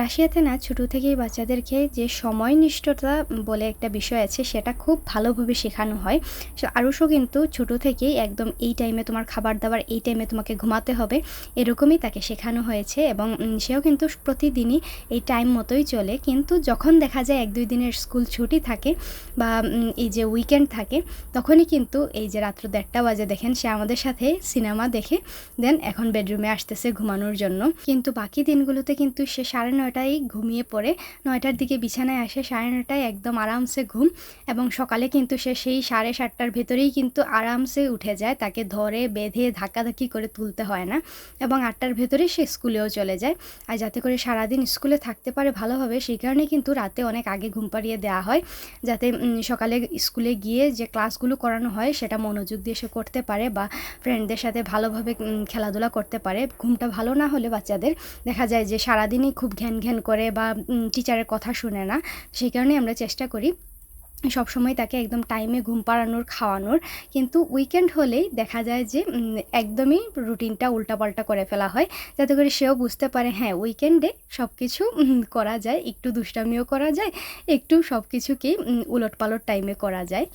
রাশিয়াতে না ছোটো থেকেই বাচ্চাদেরকে যে সময় নিষ্ঠতা বলে একটা বিষয় আছে, সেটা খুব ভালোভাবে শেখানো হয়। আরুষও কিন্তু ছোটো থেকেই একদম এই টাইমে তোমার খাবার দাবার, এই টাইমে তোমাকে ঘুমাতে হবে, এরকমই তাকে শেখানো হয়েছে এবং সেও কিন্তু প্রতিদিনই এই টাইম মতোই চলে। কিন্তু যখন দেখা যায় এক দুই দিনের স্কুল ছুটি থাকে বা এই যে উইকেন্ড থাকে, তখনই কিন্তু এই যে রাত্র দেড়টা বাজে দেখেন, সে আমাদের সাথে সিনেমা দেখে দেন এখন বেডরুমে আসতেছে ঘুমানোর জন্য। কিন্তু বাকি দিনগুলোতে কিন্তু সে সাড়ে নয়টায় ঘুমিয়ে পড়ে। নয়টার দিকে বিছানায় আসে, সাড়ে নয়টায় একদম আরামসে ঘুম এবং সকালে কিন্তু সে সেই সাড়ে সাতটার ভেতরেই কিন্তু আরামসে উঠে যায়। তাকে ধরে, বেঁধে, ধাক্কাধাক্কি করে তুলতে হয় না এবং আটটার ভেতরে সে স্কুলেও চলে যায়। আর যাতে করে সারাদিন স্কুলে থাকতে পারে ভালোভাবে, সেই কারণে কিন্তু রাতে অনেক আগে ঘুম পাড়িয়ে দেওয়া হয়। যাতে সকালে স্কুলে গিয়ে যে ক্লাসগুলো করানো হয়, সেটা মনোযোগ দিয়ে সে করতে পারে বা ফ্রেন্ডদের সাথে ভালোভাবে খেলাধুলা করতে পারে। ঘুমটা ভালো না হলে বাচ্চাদের দেখা যায় যে সারাদিনই খুব ঘ্যান ঘ্যান করে বা টিচারের কথা শুনে না, সেই কারণে আমরা চেষ্টা করি সবসময় তাকে একদম টাইমে ঘুম পাড়ানোর, খাওয়ানোর। কিন্তু উইকেন্ড হলেই দেখা যায় যে একদমই রুটিনটা উল্টাপাল্টা করে ফেলা হয়, যাতে করে সেও বুঝতে পারে হ্যাঁ উইকেন্ডে সব কিছু করা যায়, একটু দুষ্টামিও করা যায়, একটু সব কিছুকেই উলট পালট টাইমে করা যায়।